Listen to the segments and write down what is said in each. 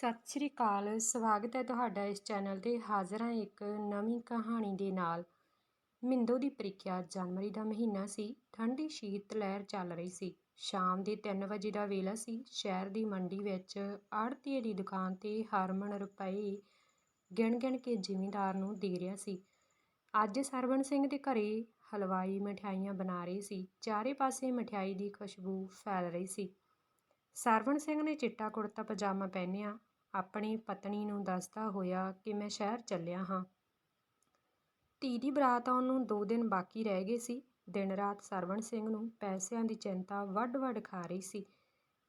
ਸਤਿ ਸ਼੍ਰੀ ਅਕਾਲ। ਸਵਾਗਤ ਹੈ ਤੁਹਾਡਾ ਇਸ ਚੈਨਲ ਤੇ। ਹਾਜ਼ਰ ਹਾਂ ਇੱਕ ਨਵੀਂ ਕਹਾਣੀ ਦੇ ਨਾਲ। ਮਿੰਦੋ ਦੀ ਪ੍ਰੀਖਿਆ ਜਨਵਰੀ ਦਾ ਮਹੀਨਾ ਸੀ। ਠੰਡੀ ਸ਼ੀਤ ਲਹਿਰ ਚੱਲ ਰਹੀ ਸੀ। ਸ਼ਾਮ ਦੇ 3 ਵਜੇ ਦਾ ਵੇਲਾ ਸੀ। ਸ਼ਹਿਰ ਦੀ ਮੰਡੀ ਵਿੱਚ ਆੜਤੀਏ ਦੀ ਦੁਕਾਨ ਤੇ ਹਰਮਨ ਰੁਪਏ ਗਿਣ ਗਿਣ ਕੇ ਜ਼ਿਮੀਂਦਾਰ ਨੂੰ ਦੇ ਰਿਹਾ ਸੀ। ਅੱਜ ਸਰਵਣ ਸਿੰਘ ਦੇ ਘਰੇ ਹਲਵਾਈ ਮਠਿਆਈਆਂ ਬਣਾ ਰਹੀ ਸੀ। ਚਾਰੇ ਪਾਸੇ ਮਠਿਆਈ ਦੀ ਖੁਸ਼ਬੂ ਫੈਲ ਰਹੀ ਸੀ। ਸਰਵਣ ਸਿੰਘ ਨੇ ਚਿੱਟਾ ਕੁੜਤਾ ਪਜਾਮਾ ਪਹਿਨਿਆ। ਆਪਣੀ ਪਤਨੀ ਨੂੰ ਦੱਸਦਾ ਹੋਇਆ ਕਿ ਮੈਂ ਸ਼ਹਿਰ ਚੱਲਿਆ ਹਾਂ। ਧੀ ਦੀ ਬਰਾਤ ਆਉਣ ਨੂੰ ਦੋ ਦਿਨ ਬਾਕੀ ਰਹਿ ਗਏ ਸੀ। ਦਿਨ ਰਾਤ ਸਰਵਣ ਸਿੰਘ ਨੂੰ ਪੈਸਿਆਂ ਦੀ ਚਿੰਤਾ ਵੱਡ-ਵੱਡ ਖਾ ਰਹੀ ਸੀ।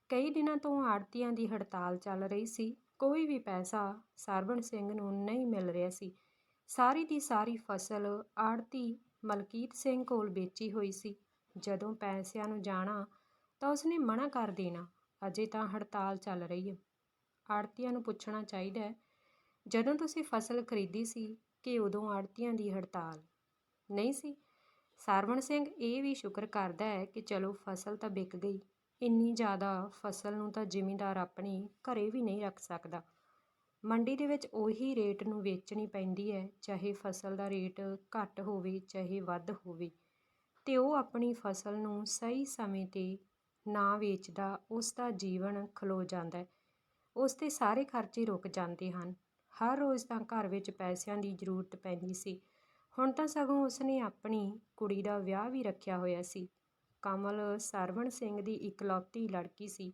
ਕਈ ਦਿਨਾਂ ਤੋਂ ਆੜਤੀਆਂ ਦੀ ਹੜਤਾਲ ਚੱਲ ਰਹੀ ਸੀ। ਕੋਈ ਵੀ ਪੈਸਾ ਸਰਵਣ ਸਿੰਘ ਨੂੰ ਨਹੀਂ ਮਿਲ ਰਿਹਾ ਸੀ। ਸਾਰੀ ਦੀ ਸਾਰੀ ਫਸਲ ਆੜਤੀ ਮਲਕੀਤ ਸਿੰਘ ਕੋਲ ਵੇਚੀ ਹੋਈ ਸੀ। ਜਦੋਂ ਪੈਸਿਆਂ ਨੂੰ ਜਾਣਾ ਤਾਂ ਉਸਨੇ ਮਨਾ ਕਰ ਦੇਣਾ। ਅਜੇ ਤਾਂ ਹੜਤਾਲ ਚੱਲ ਰਹੀ ਹੈ। ਆੜਤੀਆਂ ਨੂੰ ਪੁੱਛਣਾ ਚਾਹੀਦਾ ਹੈ, ਜਦੋਂ ਤੁਸੀਂ ਫਸਲ ਖਰੀਦੀ ਸੀ ਕਿ ਉਦੋਂ ਆੜਤੀਆਂ ਦੀ ਹੜਤਾਲ? ਨਹੀਂ ਸੀ। ਸਰਵਣ ਸਿੰਘ ਇਹ ਵੀ ਸ਼ੁਕਰ ਕਰਦਾ ਹੈ ਕਿ ਚਲੋ ਫਸਲ ਤਾਂ ਵਿਕ ਗਈ। ਇੰਨੀ ਜ਼ਿਆਦਾ ਫਸਲ ਨੂੰ ਤਾਂ ਜ਼ਿਮੀਂਦਾਰ ਆਪਣੇ ਘਰੇ ਵੀ ਨਹੀਂ ਰੱਖ ਸਕਦਾ। ਮੰਡੀ ਦੇ ਵਿੱਚ ਉਹੀ ਰੇਟ ਨੂੰ ਵੇਚਣੀ ਪੈਂਦੀ ਹੈ, ਚਾਹੇ ਫਸਲ ਦਾ ਰੇਟ ਘੱਟ ਹੋਵੇ, ਚਾਹੇ ਵੱਧ ਹੋਵੇ। ਤੇ ਉਹ ਆਪਣੀ ਫਸਲ ਨੂੰ ਸਹੀ ਸਮੇਂ ਤੇ ਨਾ ਵੇਚਦਾ, ਉਸ ਦਾ ਜੀਵਨ ਖਲੋ ਜਾਂਦਾ ਹੈ। ਉਸ ਦੇ ਸਾਰੇ ਖਰਚੇ ਰੁਕ ਜਾਂਦੇ ਹਨ। ਹਰ ਰੋਜ਼ ਤਾਂ ਘਰ ਵਿੱਚ ਪੈਸਿਆਂ ਦੀ ਜ਼ਰੂਰਤ ਪੈਂਦੀ ਸੀ। ਹੁਣ ਤਾਂ ਸਗੋਂ ਉਸ ਨੇ ਆਪਣੀ ਕੁੜੀ ਦਾ ਵਿਆਹ ਵੀ ਰੱਖਿਆ ਹੋਇਆ ਸੀ। ਕਮਲ ਸਰਵਣ ਸਿੰਘ ਦੀ ਇਕਲੌਤੀ ਲੜਕੀ ਸੀ।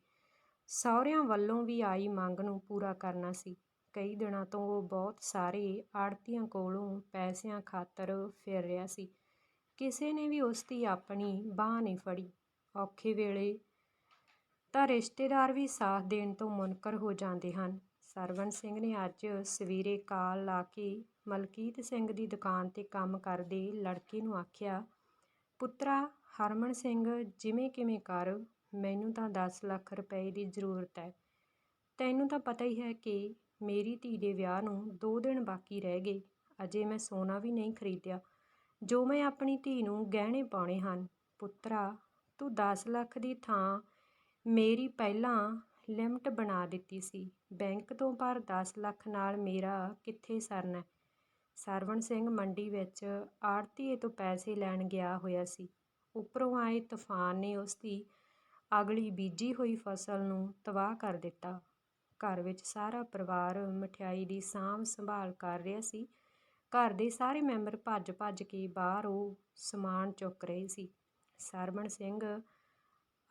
ਸਹੁਰਿਆਂ ਵੱਲੋਂ ਵੀ ਆਈ ਮੰਗ ਨੂੰ ਪੂਰਾ ਕਰਨਾ ਸੀ। ਕਈ ਦਿਨਾਂ ਤੋਂ ਉਹ ਬਹੁਤ ਸਾਰੇ ਆੜਤੀਆਂ ਕੋਲੋਂ ਪੈਸਿਆਂ ਖਾਤਰ ਫਿਰ ਰਿਹਾ ਸੀ। ਕਿਸੇ ਨੇ ਵੀ ਉਸ ਦੀ ਆਪਣੀ ਬਾਹ ਨਹੀਂ ਫੜੀ। ਔਖੇ ਵੇਲੇ ਤਾਂ ਰਿਸ਼ਤੇਦਾਰ ਵੀ ਸਾਥ ਦੇਣ ਤੋਂ ਮੁਨਕਰ ਹੋ ਜਾਂਦੇ ਹਨ। ਸਰਵਣ ਸਿੰਘ ਨੇ ਅੱਜ ਸਵੇਰੇ ਕਾਲ ਲਾ ਕੇ ਮਲਕੀਤ ਸਿੰਘ ਦੀ ਦੁਕਾਨ ਤੇ ਕੰਮ ਕਰਦੇ ਲੜਕੇ ਨੂੰ ਆਖਿਆ, ਪੁੱਤਰਾ, ਹਰਮਨ ਸਿੰਘ, ਜਿਵੇਂ ਕਿਵੇਂ ਕਰ, ਮੈਨੂੰ ਤਾਂ 10 ਲੱਖ ਰੁਪਏ ਦੀ ਜ਼ਰੂਰਤ ਹੈ। ਤੈਨੂੰ ਤਾਂ ਪਤਾ ਹੀ ਹੈ ਕਿ ਮੇਰੀ ਧੀ ਦੇ ਵਿਆਹ ਨੂੰ 2 ਦਿਨ ਬਾਕੀ ਰਹਿ ਗਏ, ਅਜੇ ਮੈਂ ਸੋਨਾ ਵੀ ਨਹੀਂ ਖਰੀਦਿਆ। ਜੋ ਮੈਂ ਆਪਣੀ ਧੀ ਨੂੰ ਗਹਿਣੇ ਪਾਉਣੇ ਹਨ, ਪੁੱਤਰਾ, ਤੂੰ 10 ਲੱਖ ਦੀ ਥਾਂ ਮੇਰੀ ਪਹਿਲਾਂ ਲਿਮਟ ਬਣਾ ਦਿੱਤੀ ਸੀ। ਬੈਂਕ ਤੋਂ ਪਰ ਦਸ ਲੱਖ ਨਾਲ ਮੇਰਾ ਕਿੱਥੇ ਸਰਨਾ ਸਰਵਣ ਸਿੰਘ ਮੰਡੀ ਵਿੱਚ ਆੜਤੀਏ ਤੋਂ ਪੈਸੇ ਲੈਣ ਗਿਆ ਹੋਇਆ ਸੀ। ਉੱਪਰੋਂ ਆਏ ਤੂਫਾਨ ਨੇ ਉਸ ਦੀ ਅਗਲੀ ਬੀਜੀ ਹੋਈ ਫਸਲ ਨੂੰ ਤਬਾਹ ਕਰ ਦਿੱਤਾ। ਘਰ ਵਿੱਚ ਸਾਰਾ ਪਰਿਵਾਰ ਮਠਿਆਈ ਦੀ ਸਾਂਭ ਸੰਭਾਲ ਕਰ ਰਿਹਾ ਸੀ। ਘਰ ਦੇ ਸਾਰੇ ਮੈਂਬਰ ਭੱਜ ਭੱਜ ਕੇ ਬਾਹਰ ਉਹ ਸਮਾਨ ਚੁੱਕ ਰਹੇ ਸੀ। ਸਰਵਣ ਸਿੰਘ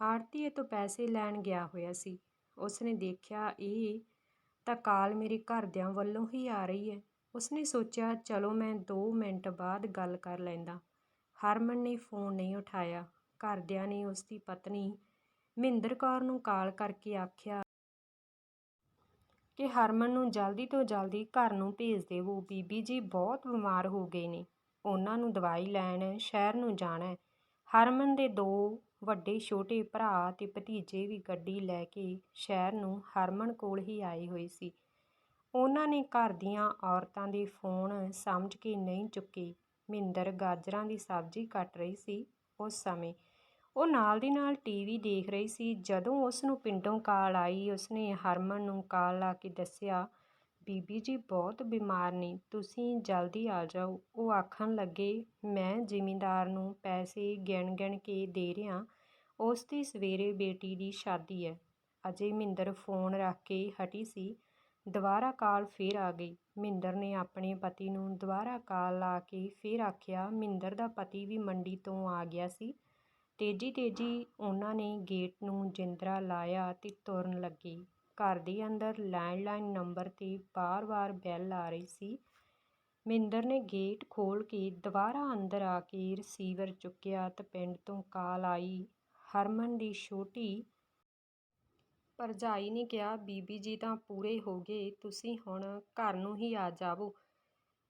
ਆੜਤੀਏ ਤੋਂ ਪੈਸੇ ਲੈਣ ਗਿਆ ਹੋਇਆ ਸੀ। ਉਸਨੇ ਦੇਖਿਆ, ਇਹ ਤਾਂ ਕਾਲ ਮੇਰੇ ਘਰਦਿਆਂ ਵੱਲੋਂ ਹੀ ਆ ਰਹੀ ਹੈ। ਉਸਨੇ ਸੋਚਿਆ, ਚਲੋ ਮੈਂ ਦੋ ਮਿੰਟ ਬਾਅਦ ਗੱਲ ਕਰ ਲੈਂਦਾ। ਹਰਮਨ ਨੇ ਫੋਨ ਨਹੀਂ ਉਠਾਇਆ। ਘਰਦਿਆਂ ਨੇ ਉਸਦੀ ਪਤਨੀ ਮਹਿੰਦਰ ਕੌਰ ਨੂੰ ਕਾਲ ਕਰਕੇ ਆਖਿਆ ਕਿ ਹਰਮਨ ਨੂੰ ਜਲਦੀ ਤੋਂ ਜਲਦੀ ਘਰ ਨੂੰ ਭੇਜ ਦੇਵੋ। ਬੀਬੀ ਜੀ ਬਹੁਤ ਬਿਮਾਰ ਹੋ ਗਏ ਨੇ। ਉਹਨਾਂ ਨੂੰ ਦਵਾਈ ਲੈਣ, ਸ਼ਹਿਰ ਨੂੰ ਜਾਣਾ ਹੈ। ਹਰਮਨ ਦੇ ਦੋ ਵੱਡੇ, ਛੋਟੇ ਭਰਾ ਤੇ ਭਤੀਜੇ ਵੀ ਗੱਡੀ ਲੈ ਕੇ ਸ਼ਹਿਰ ਨੂੰ ਹਰਮਨ ਕੋਲ ਹੀ ਆਏ ਹੋਏ ਸੀ। ਉਹਨਾਂ ਨੇ ਘਰ ਦੀਆਂ ਔਰਤਾਂ ਦੇ ਫੋਨ ਸਮਝ ਕੇ ਨਹੀਂ ਚੁੱਕੇ। ਮਹਿੰਦਰ ਗਾਜਰਾਂ ਦੀ ਸਬਜ਼ੀ ਕੱਟ ਰਹੀ ਸੀ ਉਸ ਸਮੇਂ। ਉਹ ਨਾਲ ਦੀ ਨਾਲ ਟੀਵੀ ਦੇਖ ਰਹੀ ਸੀ। ਜਦੋਂ ਉਸ ਨੂੰ ਪਿੰਡੋਂ ਕਾਲ ਆਈ, ਉਸਨੇ ਹਰਮਨ ਨੂੰ ਕਾਲ ਲਾ ਕੇ ਦੱਸਿਆ ਬੀਬੀ ਜੀ ਬਹੁਤ ਬਿਮਾਰ ਨੇ, ਤੁਸੀਂ ਜਲਦੀ ਆ ਜਾਓ। ਉਹ ਆਖਣ ਲੱਗੇ, ਮੈਂ ਜ਼ਿਮੀਂਦਾਰ ਨੂੰ ਪੈਸੇ ਗਿਣ ਗਿਣ ਕੇ ਦੇ ਰਿਹਾ। ਉਸ ਦੀ ਸਵੇਰੇ ਬੇਟੀ ਦੀ ਸ਼ਾਦੀ ਹੈ। ਅਜੇ ਮਹਿੰਦਰ ਫੋਨ ਰੱਖ ਕੇ ਹਟੀ ਸੀ। ਦੁਬਾਰਾ ਕਾਲ ਫੇਰ ਆ ਗਈ। ਮਹਿੰਦਰ ਨੇ ਆਪਣੇ ਪਤੀ ਨੂੰ ਦੁਬਾਰਾ ਕਾਲ ਲਾ ਕੇ ਫੇਰ ਆਖਿਆ ਮਹਿੰਦਰ ਦਾ ਪਤੀ ਵੀ ਮੰਡੀ ਤੋਂ ਆ ਗਿਆ ਸੀ। ਤੇਜੀ ਤੇਜੀ ਉਹਨਾਂ ਨੇ ਗੇਟ ਨੂੰ ਜਿੰਦਰਾ ਲਾਇਆ ਤੇ ਤੁਰਨ ਲੱਗੇ। ਘਰ ਦੇ ਅੰਦਰ ਲੈਂਡਲਾਈਨ ਨੰਬਰ ਤੇ ਵਾਰ ਵਾਰ ਬੈਲ ਆ ਰਹੀ ਸੀ। ਮਹਿੰਦਰ ਨੇ ਗੇਟ ਖੋਲ ਕੇ ਦੁਬਾਰਾ ਅੰਦਰ ਆ ਕੇ ਰਿਸੀਵਰ ਚੁੱਕਿਆ ਤੇ ਪਿੰਡ ਤੋਂ ਕਾਲ ਆਈ। ਹਰਮਨ ਦੀ ਛੋਟੀ ਭਰਜਾਈ ਨੇ ਕਿਹਾ, ਬੀਬੀ ਜੀ ਤਾਂ ਪੂਰੇ ਹੋ ਗਏ, ਤੁਸੀਂ ਹੁਣ ਘਰ ਨੂੰ ਹੀ ਆ ਜਾਵੋ।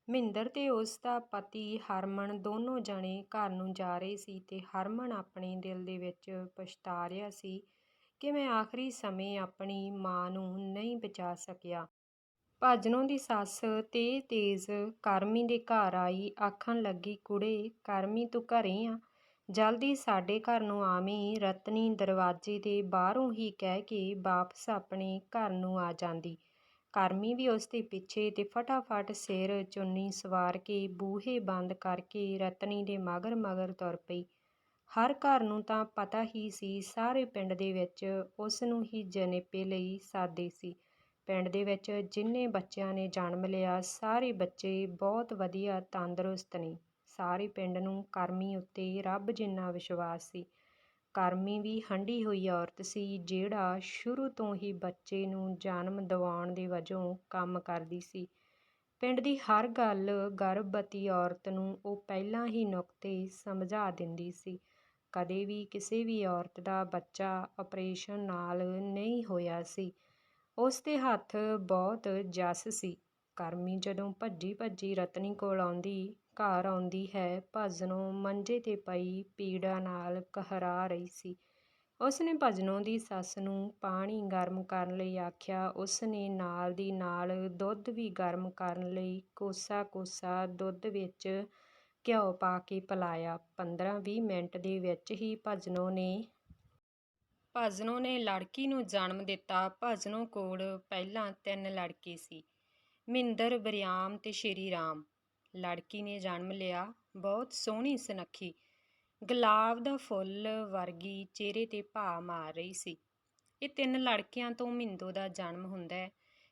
ਮਹਿੰਦਰ ਤੇ ਉਸ ਦਾ ਪਤੀ ਹਰਮਨ ਦੋਨੋਂ ਜਣੇ ਘਰ ਨੂੰ ਜਾ ਰਹੇ ਸੀ ਤੇ ਹਰਮਨ ਆਪਣੇ ਦਿਲ ਦੇ ਵਿੱਚ ਪਛਤਾ ਰਿਹਾ ਸੀ। ਕਿ ਮੈਂ ਆਖਰੀ ਸਮੇਂ ਆਪਣੀ ਮਾਂ ਨੂੰ ਨਹੀਂ ਬਚਾ ਸਕਿਆ। ਭਾਜਨੋਂ ਦੀ ਸੱਸ ਤੇਜ਼ ਤੇਜ਼ ਕਰਮੀ ਦੇ ਘਰ ਆਈ, ਆਖਣ ਲੱਗੀ, ਕੁੜੇ, ਕਰਮੀ ਤੂੰ ਘਰੇ ਆ। ਜਲਦੀ ਸਾਡੇ ਘਰ ਨੂੰ ਆਵੀਂ। ਰਤਨੀ ਦਰਵਾਜ਼ੇ ਦੇ ਬਾਹਰੋਂ ਹੀ ਕਹਿ ਕੇ ਵਾਪਸ ਆਪਣੇ ਘਰ ਨੂੰ ਆ ਜਾਂਦੀ। ਕਰਮੀ ਵੀ ਉਸਦੇ ਪਿੱਛੇ ਤੇ ਫਟਾਫਟ ਸਿਰ ਚੁੰਨੀ ਸਵਾਰ ਕੇ ਬੂਹੇ ਬੰਦ ਕਰਕੇ ਰਤਨੀ ਦੇ ਮਗਰ ਮਗਰ ਤੁਰ ਪਈ। ਹਰ ਘਰ ਨੂੰ ਤਾਂ ਪਤਾ ਹੀ ਸੀ, ਸਾਰੇ ਪਿੰਡ ਦੇ ਵਿੱਚ ਉਸ ਨੂੰ ਹੀ ਜਨੇਪੇ ਲਈ ਸਾਦੇ ਸੀ। ਪਿੰਡ ਦੇ ਵਿੱਚ ਜਿੰਨੇ ਬੱਚਿਆਂ ਨੇ ਜਨਮ ਲਿਆ, ਸਾਰੇ ਬੱਚੇ ਬਹੁਤ ਵਧੀਆ ਤੰਦਰੁਸਤ ਨੇ। ਸਾਰੇ ਪਿੰਡ ਨੂੰ ਕਰਮੀ ਉੱਤੇ ਰੱਬ ਜਿੰਨਾ ਵਿਸ਼ਵਾਸ ਸੀ। ਕਰਮੀ ਵੀ ਹੰਢੀ ਹੋਈ ਔਰਤ ਸੀ, ਜਿਹੜਾ ਸ਼ੁਰੂ ਤੋਂ ਹੀ ਬੱਚੇ ਨੂੰ ਜਨਮ ਦਿਵਾਉਣ ਦੇ ਵਜੋਂ ਕੰਮ ਕਰਦੀ ਸੀ। ਪਿੰਡ ਦੀ ਹਰ ਗੱਲ, ਗਰਭਵਤੀ ਔਰਤ ਨੂੰ ਉਹ ਪਹਿਲਾਂ ਹੀ ਨੁਕਤੇ ਸਮਝਾ ਦਿੰਦੀ ਸੀ। ਕਦੇ ਵੀ ਕਿਸੇ ਵੀ ਔਰਤ ਦਾ ਬੱਚਾ ਆਪਰੇਸ਼ਨ ਨਾਲ ਨਹੀਂ ਹੋਇਆ ਸੀ। ਉਸ ਦੇ ਹੱਥ ਬਹੁਤ ਜਸ ਸੀ। ਕਰਮੀ ਜਦੋਂ ਭੱਜੀ ਭੱਜੀ ਰਤਨੀ ਕੋਲ ਆਉਂਦੀ, ਘਰ ਆਉਂਦੀ ਹੈ, ਭਜਨੋਂ ਮੰਜੇ ਤੇ ਪਈ ਪੀੜਾ ਨਾਲ ਕਹਰਾ ਰਹੀ ਸੀ। ਉਸ ਨੇ ਭਜਨੋਂ ਦੀ ਸੱਸ ਨੂੰ ਪਾਣੀ ਗਰਮ ਕਰਨ ਲਈ ਆਖਿਆ। ਉਸ ਨੇ ਨਾਲ ਦੀ ਨਾਲ ਦੁੱਧ ਵੀ ਗਰਮ ਕਰਨ ਲਈ ਕੋਸਾ ਕੋਸਾ ਦੁੱਧ ਵਿੱਚ ਘਿਓ ਪਾ ਕੇ ਪਿਲਾਇਆ। 15-20 ਮਿੰਟ ਦੇ ਵਿੱਚ ਹੀ ਭਜਨੋ ਨੇ ਭਜਨੋ ਨੇ ਲੜਕੀ ਨੂੰ ਜਨਮ ਦਿੱਤਾ। ਭਜਨੋਂ ਕੋਲ ਪਹਿਲਾਂ ਤਿੰਨ ਲੜਕੇ ਸੀ ਮਿੰਦਰ ਬਰਿਆਮ ਤੇ ਸ਼੍ਰੀ ਰਾਮ। ਲੜਕੀ ਨੇ ਜਨਮ ਲਿਆ। ਬਹੁਤ ਸੋਹਣੀ ਸੁਨੱਖੀ, ਗੁਲਾਬ ਦਾ ਫੁੱਲ ਵਰਗੀ ਚਿਹਰੇ ਤੇ ਭਾ ਮਾਰ ਰਹੀ ਸੀ। ਇਹ ਤਿੰਨ ਲੜਕਿਆਂ ਤੋਂ ਮਿੰਦੋ ਦਾ ਜਨਮ ਹੁੰਦਾ ਹੈ।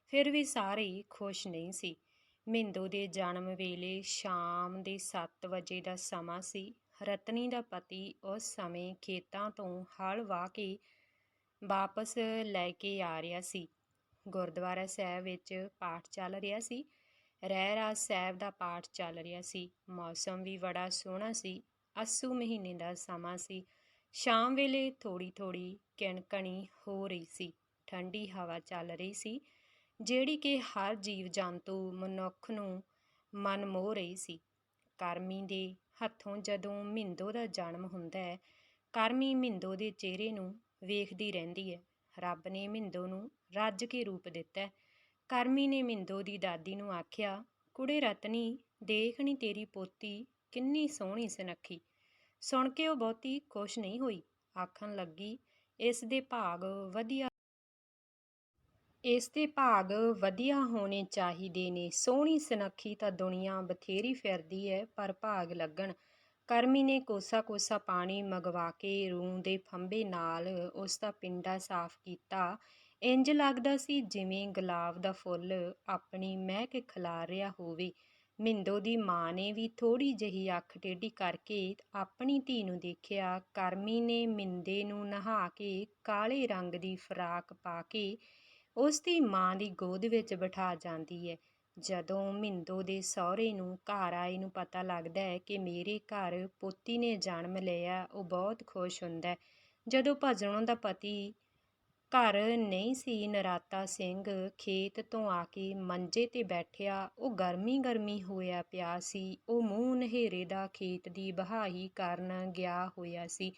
ਫਿਰ ਵੀ ਸਾਰੇ ਖੁਸ਼ ਨਹੀਂ ਸੀ। ਮਿੰਦੋ ਦੇ ਜਨਮ ਵੇਲੇ ਸ਼ਾਮ ਦੇ 7 ਵਜੇ ਦਾ ਸਮਾਂ ਸੀ। ਰਤਨੀ ਦਾ ਪਤੀ ਉਸ ਸਮੇਂ ਖੇਤਾਂ ਤੋਂ ਹਲ ਵਾਹ ਕੇ ਵਾਪਸ ਲੈ ਕੇ ਆ ਰਿਹਾ ਸੀ। ਗੁਰਦੁਆਰਾ ਸਾਹਿਬ ਵਿੱਚ ਪਾਠ ਚੱਲ ਰਿਹਾ ਸੀ। ਰਹਿ ਰਾਜ ਸਾਹਿਬ ਦਾ ਪਾਠ ਚੱਲ ਰਿਹਾ ਸੀ। ਮੌਸਮ ਵੀ ਬੜਾ ਸੋਹਣਾ ਸੀ। ਅਸੂ ਮਹੀਨੇ ਦਾ ਸਮਾਂ ਸੀ। ਸ਼ਾਮ ਵੇਲੇ ਥੋੜੀ ਥੋੜੀ ਕਿਣਕਣੀ ਹੋ ਰਹੀ ਸੀ। ਠੰਡੀ ਹਵਾ ਚੱਲ ਰਹੀ ਸੀ। ਜਿਹੜੀ ਕਿ ਹਰ ਜੀਵ ਜੰਤੂ ਮਨੁੱਖ ਨੂੰ ਮਨ ਮੋਹ ਰਹੀ ਸੀ। ਕਰਮੀ ਦੇ ਹੱਥੋਂ ਜਦੋਂ ਮਿੰਦੋ ਦਾ ਜਨਮ ਹੁੰਦਾ ਹੈ, ਕਰਮੀ ਮਿੰਦੋ ਦੇ ਚਿਹਰੇ ਨੂੰ ਵੇਖਦੀ ਰਹਿੰਦੀ ਹੈ। ਰੱਬ ਨੇ ਮਿੰਦੋ ਨੂੰ ਰੱਜ ਕੇ ਰੂਪ ਦਿੱਤਾ ਕਰਮੀ ਨੇ ਮਿੰਦੋ ਦੀ ਦਾਦੀ ਨੂੰ ਆਖਿਆ, ਕੁੜੇ ਰਤਨੀ ਦੇਖਣੀ ਤੇਰੀ ਪੋਤੀ ਕਿੰਨੀ ਸੋਹਣੀ ਸੁਨੱਖੀ। ਸੁਣ ਕੇ ਉਹ ਬਹੁਤੀ ਖੁਸ਼ ਨਹੀਂ ਹੋਈ ਆਖਣ ਲੱਗੀ, ਇਸ ਦੇ ਭਾਗ ਵਧੀਆ ਇਸ ਦੇ ਭਾਗ ਵਧੀਆ ਹੋਣੇ ਚਾਹੀਦੇ ਨੇ। ਸੋਹਣੀ ਸੁਨੱਖੀ ਤਾਂ ਦੁਨੀਆ ਬਥੇਰੀ ਫਿਰਦੀ ਹੈ ਪਰ ਭਾਗ ਲੱਗਣ। ਕਰਮੀ ਨੇ ਕੋਸਾ ਕੋਸਾ ਪਾਣੀ ਮੰਗਵਾ ਕੇ ਰੂੰ ਦੇ ਫੰਬੇ ਨਾਲ ਉਸ ਦਾ ਪਿੰਡਾ ਸਾਫ਼ ਕੀਤਾ। ਇੰਜ ਲੱਗਦਾ ਸੀ ਜਿਵੇਂ ਗੁਲਾਬ ਦਾ ਫੁੱਲ ਆਪਣੀ ਮਹਿਕ ਖਿਲਾਰ ਰਿਹਾ ਹੋਵੇ। ਮਿੰਦੋ ਦੀ ਮਾਂ ਨੇ ਵੀ ਥੋੜੀ ਜਿਹੀ ਅੱਖ ਟੇਢੀ ਕਰਕੇ ਆਪਣੀ ਧੀ ਨੂੰ ਦੇਖਿਆ। ਕਰਮੀ ਨੇ ਮਿੰਦੇ ਨੂੰ ਨਹਾ ਕੇ ਕਾਲੇ ਰੰਗ ਦੀ ਫਰਾਕ ਪਾ ਕੇ ਉਸ ਦੀ ਮਾਂ ਦੀ ਗੋਦ ਵਿੱਚ ਬਿਠਾ ਜਾਂਦੀ ਹੈ ਜਦੋਂ ਮਿੰਦੋ ਦੇ ਸਹੁਰੇ ਨੂੰ ਘਰ ਆਏ ਨੂੰ ਪਤਾ ਲੱਗਦਾ ਹੈ ਕਿ ਮੇਰੇ ਘਰ ਪੋਤੀ ਨੇ ਜਨਮ ਲਿਆ, ਉਹ ਬਹੁਤ ਖੁਸ਼ ਹੁੰਦਾ ਹੈ। ਜਦੋਂ ਭਜਨੋਂ ਦਾ ਪਤੀ ਘਰ ਨਹੀਂ ਸੀ, ਨਰਾਤਾ ਸਿੰਘ ਖੇਤ ਤੋਂ ਆ ਕੇ ਮੰਜੇ ਤੇ ਬੈਠਿਆ। ਉਹ ਗਰਮੀ ਗਰਮੀ ਹੋਇਆ ਪਿਆ ਸੀ। ਉਹ ਮੂੰਹ ਨਹਿਰੇ ਦਾ ਖੇਤ ਦੀ ਬਹਾਈ ਕਰਨ ਗਿਆ ਹੋਇਆ ਸੀ।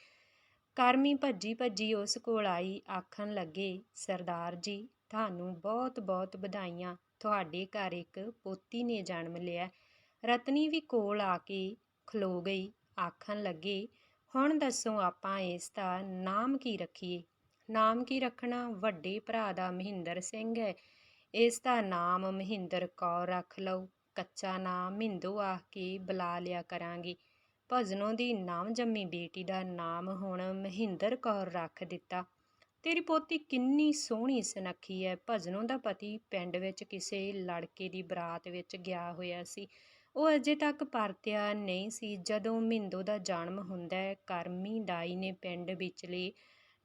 ਕਰਮੀ ਭੱਜੀ ਭੱਜੀ ਉਸ ਕੋਲ ਆਈ, ਆਖਣ ਲੱਗੇ, ਸਰਦਾਰ ਜੀ ਤੁਹਾਨੂੰ ਬਹੁਤ ਬਹੁਤ ਵਧਾਈਆਂ। ਤੁਹਾਡੇ ਘਰ ਇੱਕ ਪੋਤੀ ਨੇ ਜਨਮ ਲਿਆ। ਰਤਨੀ ਵੀ ਕੋਲ ਆ ਕੇ ਖਲੋ ਗਈ। ਆਖਣ ਲੱਗੇ, ਹੁਣ ਦੱਸੋ ਆਪਾਂ ਇਸ ਦਾ ਨਾਮ ਕੀ ਰੱਖੀਏ? ਨਾਮ ਕੀ ਰੱਖਣਾ? ਵੱਡੇ ਭਰਾ ਦਾ ਮਹਿੰਦਰ ਸਿੰਘ ਹੈ। ਇਸ ਦਾ ਨਾਮ ਮਹਿੰਦਰ ਕੌਰ ਰੱਖ ਲਓ। ਕੱਚਾ ਨਾਮ ਮਿੰਦੋ ਆਖ ਕੇ ਬੁਲਾ ਲਿਆ ਕਰਾਂਗੇ। ਭਜਨੋਂ ਦੀ ਨਾਮ ਜੰਮੀ ਬੇਟੀ ਦਾ ਨਾਮ ਹੁਣ ਮਹਿੰਦਰ ਕੌਰ ਰੱਖ ਦਿੱਤਾ। ਤੇਰੀ ਪੋਤੀ ਕਿੰਨੀ ਸੋਹਣੀ ਸੁਨੱਖੀ ਹੈ। ਭਜਨੋਂ ਦਾ ਪਤੀ ਪਿੰਡ ਵਿੱਚ ਕਿਸੇ ਲੜਕੇ ਦੀ ਬਰਾਤ ਵਿੱਚ ਗਿਆ ਹੋਇਆ ਸੀ। ਉਹ ਅਜੇ ਤੱਕ ਪਰਤਿਆ ਨਹੀਂ ਸੀ। ਜਦੋਂ ਮਹਿੰਦੋ ਦਾ ਜਨਮ ਹੁੰਦਾ ਹੈ, ਕਰਮੀ ਦਾਈ ਨੇ ਪਿੰਡ ਵਿਚਲੇ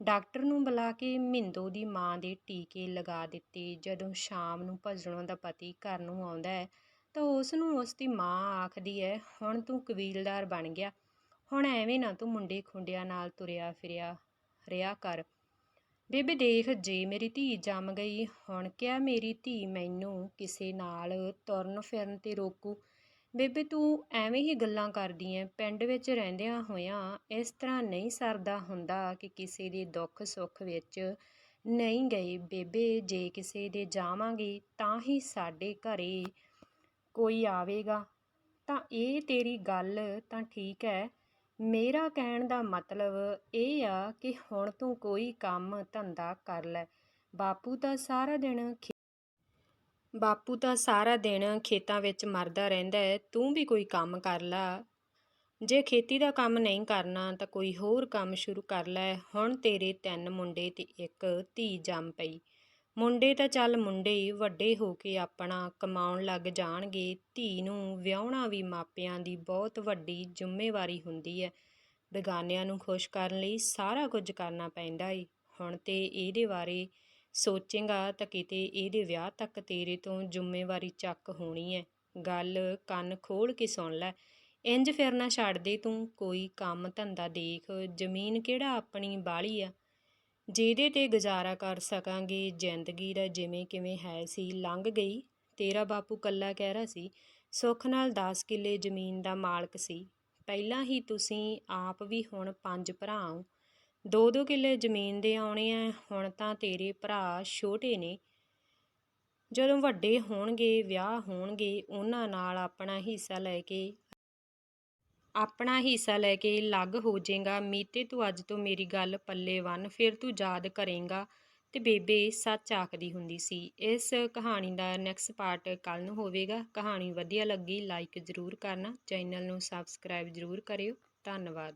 ਡਾਕਟਰ ਨੂੰ ਬੁਲਾ ਕੇ ਮਹਿੰਦੋ ਦੀ ਮਾਂ ਦੇ ਟੀਕੇ ਲਗਾ ਦਿੱਤੇ। ਜਦੋਂ ਸ਼ਾਮ ਨੂੰ ਭਜਨੋਂ ਦਾ ਪਤੀ ਘਰ ਨੂੰ ਆਉਂਦਾ ਹੈ, ਤਾਂ ਉਸ ਨੂੰ ਉਸ ਦੀ ਮਾਂ ਆਖਦੀ ਹੈ, ਹੁਣ ਤੂੰ ਕਬੀਲਦਾਰ ਬਣ ਗਿਆ। ਹੁਣ ਐਵੇਂ ਨਾ ਤੂੰ ਮੁੰਡੇ ਖੁੰਡਿਆਂ ਨਾਲ ਤੁਰਿਆ ਫਿਰਿਆ ਰਿਆ ਕਰ। ਬੇਬੇ ਦੇਖ ਜੇ ਮੇਰੀ ਧੀ ਜੰਮ ਗਈ ਹੁਣ ਕਿਆ ਮੇਰੀ ਧੀ ਮੈਨੂੰ ਕਿਸੇ ਨਾਲ ਤੁਰਨ ਫਿਰਨ ਤੇ ਰੋਕੂ? ਬੇਬੇ ਤੂੰ ਐਵੇਂ ਹੀ ਗੱਲਾਂ ਕਰਦੀ ਐ, ਪਿੰਡ ਵਿੱਚ ਰਹਿੰਦਿਆਂ ਹੋਇਆਂ ਇਸ ਤਰ੍ਹਾਂ ਨਹੀਂ ਸਰਦਾ ਹੁੰਦਾ ਕਿ ਕਿਸੇ ਦੇ ਦੁੱਖ ਸੁੱਖ ਵਿੱਚ ਨਹੀਂ ਗਏ ਬੇਬੇ ਜੇ ਕਿਸੇ ਦੇ ਜਾਵਾਂਗੇ ਤਾਂ ਹੀ ਸਾਡੇ ਘਰੇ ਕੋਈ ਆਵੇਗਾ। ਤਾਂ ਇਹ ਤੇਰੀ ਗੱਲ ਤਾਂ ਠੀਕ ਹੈ ਮੇਰਾ ਕਹਿਣ ਦਾ ਮਤਲਬ ਇਹ ਆ ਕਿ ਹੁਣ ਤੂੰ ਕੋਈ ਕੰਮ ਧੰਦਾ ਕਰ ਲੈ। ਬਾਪੂ ਤਾਂ ਸਾਰਾ ਦਿਨ ਖੇ ਬਾਪੂ ਤਾਂ ਸਾਰਾ ਦਿਨ ਖੇਤਾਂ ਵਿੱਚ ਮਰਦਾ ਰਹਿੰਦਾ ਹੈ, ਤੂੰ ਵੀ ਕੋਈ ਕੰਮ ਕਰ ਲਾ। ਜੇ ਖੇਤੀ ਦਾ ਕੰਮ ਨਹੀਂ ਕਰਨਾ ਤਾਂ ਕੋਈ ਹੋਰ ਕੰਮ ਸ਼ੁਰੂ ਕਰ ਲੈ। ਹੁਣ ਤੇਰੇ ਤਿੰਨ ਮੁੰਡੇ ਤੇ ਇੱਕ ਧੀ ਜੰਮ ਪਈ। ਮੁੰਡੇ ਤਾਂ ਚੱਲ ਮੁੰਡੇ ਹੀ ਵੱਡੇ ਹੋ ਕੇ ਆਪਣਾ ਕਮਾਉਣ ਲੱਗ ਜਾਣਗੇ। ਧੀ ਨੂੰ ਵਿਆਹੁਣਾ ਵੀ ਮਾਪਿਆਂ ਦੀ ਬਹੁਤ ਵੱਡੀ ਜ਼ਿੰਮੇਵਾਰੀ ਹੁੰਦੀ ਹੈ ਬੇਗਾਨਿਆਂ ਨੂੰ ਖੁਸ਼ ਕਰਨ ਲਈ ਸਾਰਾ ਕੁਝ ਕਰਨਾ ਪੈਂਦਾ ਏ। ਹੁਣ ਤੇ ਇਹਦੇ ਬਾਰੇ ਸੋਚੇਗਾ ਤਾਂ ਕਿਤੇ ਇਹਦੇ ਵਿਆਹ ਤੱਕ ਤੇਰੇ ਤੋਂ ਜ਼ਿੰਮੇਵਾਰੀ ਚੱਕ ਹੋਣੀ ਹੈ ਗੱਲ ਕੰਨ ਖੋਲ ਕੇ ਸੁਣ ਲੈ। ਇੰਜ ਫਿਰਨਾ ਛੱਡ ਦੇ ਤੂੰ। ਕੋਈ ਕੰਮ ਧੰਦਾ ਦੇਖ, ਜ਼ਮੀਨ ਕਿਹੜਾ ਆਪਣੀ ਬਾਲੀ ਆ? ਜਿਹਦੇ ਤੇ ਗੁਜ਼ਾਰਾ ਕਰ ਸਕਾਂਗੇ ਜ਼ਿੰਦਗੀ ਦਾ ਜਿਵੇਂ ਕਿਵੇਂ ਹੈ ਸੀ, ਲੰਘ ਗਈ। ਤੇਰਾ ਬਾਪੂ ਕੱਲਾ ਕਹਿ ਰਿਹਾ ਸੀ, ਸੁੱਖ ਨਾਲ 10 ਕਿੱਲੇ ਜ਼ਮੀਨ ਦਾ ਮਾਲਕ ਸੀ। ਪਹਿਲਾਂ ਹੀ ਤੁਸੀਂ ਆਪ ਵੀ ਹੁਣ ਪੰਜ ਭਰਾ ਹੋ। ਦੋ ਦੋ ਕਿੱਲੇ ਜ਼ਮੀਨ ਦੇ ਆਉਣੇ ਆ, ਹੁਣ ਤਾਂ ਤੇਰੇ ਭਰਾ ਛੋਟੇ ਨੇ। ਜਦੋਂ ਵੱਡੇ ਹੋਣਗੇ, ਵਿਆਹ ਹੋਣਗੇ, ਉਹਨਾਂ ਨਾਲ ਆਪਣਾ ਹਿੱਸਾ ਲੈ ਕੇ ਆਪਣਾ ਹਿੱਸਾ ਲੈ ਕੇ ਅਲੱਗ ਹੋ ਜਾਏਗਾ। ਮੀਤੇ ਤੂੰ ਅੱਜ ਤੋਂ ਮੇਰੀ ਗੱਲ ਪੱਲੇ ਬੰਨ ਫਿਰ ਤੂੰ ਯਾਦ ਕਰੇਂਗਾ। ਤੇ ਬੇਬੇ ਸੱਚ ਆਖਦੀ ਹੁੰਦੀ ਸੀ, ਇਸ ਕਹਾਣੀ ਦਾ ਨੈਕਸਟ ਪਾਰਟ ਕੱਲ ਨੂੰ ਹੋਵੇਗਾ। ਕਹਾਣੀ ਵਧੀਆ ਲੱਗੀ ਲਾਈਕ ਜ਼ਰੂਰ ਕਰਨਾ, ਚੈਨਲ ਨੂੰ ਸਬਸਕ੍ਰਾਈਬ ਜ਼ਰੂਰ ਕਰਿਓ। ਧੰਨਵਾਦ।